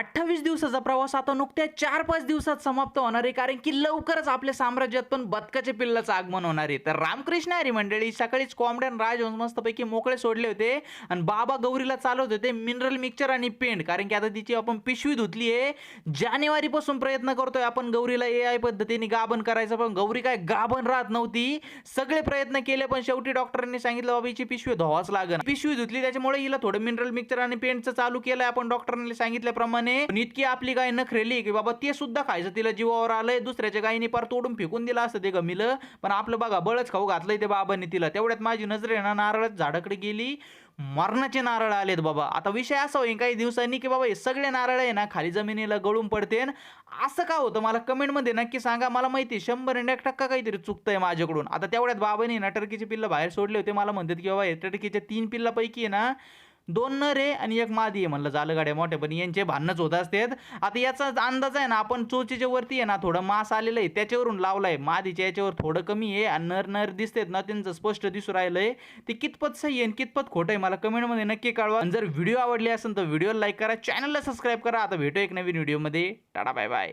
अठ्ठावीस दिवसाचा प्रवास आता नुकत्या चार पाच दिवसात समाप्त होणार आहे कारण की लवकरच आपल्या साम्राज्यात पण बदकाच्या पिल्लाचं आगमन होणार आहे. तर रामकृष्ण हरी मंडळी सकाळीच कॉमडन राजहंस मस्तपैकी मोकळे सोडले होते आणि बाबा गौरीला चालवत होते मिनरल मिक्सचर आणि पेंट कारण की आता तिची आपण पिशवी धुतली आहे. जानेवारीपासून प्रयत्न करतोय आपण गौरीला ए आय पद्धतीने गाभण करायचं पण गौरी काय गाभण राहत नव्हती. सगळे प्रयत्न केले पण शेवटी डॉक्टरांनी सांगितलं बाबा हिची पिशवी धुवाच लागेल. पिशवी धुतली त्याच्यामुळे हिला थोडं मिनरल मिक्सचर आणि पेंटचं चालू केलंय. आपण डॉक्टरांनी सांगितल्याप्रमाणे पण इतकी आपली गाय नखरेली की बाबा ते सुद्धा खायचं. तिला जीवावर आलंय दुसऱ्याच्या गायीने पार तोडून फेकून दिलं असतं ते गमिलं. पण आपलं बघा बळच खाऊ घातलंय ते बाबांनी तिला. तेवढ्यात माझी नजर आहे ना नारळच झाडाकडे गेली. मरणाचे नारळ आलेत बाबा. आता विषय असा होईल काही दिवसांनी की बाबा हे सगळे नारळ आहे ना खाली जमिनीला गळून पडते. असं का होतं? मला कमेंटमध्ये नक्की सांगा. मला माहिती शंभर एक टक्का काहीतरी चुकतंय माझ्याकडून. आता तेवढ्यात बाबांनी ना टर्कीचे पिल्लं बाहेर सोडले होते. मला म्हणतात की बाबा हे टर्कीच्या तीन पिल्लापैकी आहे ना दोन नर आहे आणि एक मादी आहे म्हणलं झालं गाड्या मोठ्या पण यांचे भांडणच होत असतात. आता याचा अंदाज आहे ना आपण चोचीच्या वरती आहे ना थोडं मास आलेलं आहे त्याच्यावरून लावलाय. मादीच्या याच्यावर थोडं कमी आहे आणि नर नर दिसतेत ना त्यांचं स्पष्ट दिसू राहिलंय. ते कितपत सही आहे आणि कितपत खोटं आहे मला कमेंटमध्ये नक्की कळवा. आणि जर व्हिडिओ आवडले असेल तर व्हिडिओला लाईक करा चॅनलला सबस्क्राईब करा. आता भेटू एक नवीन व्हिडिओमध्ये. Tata bye bye.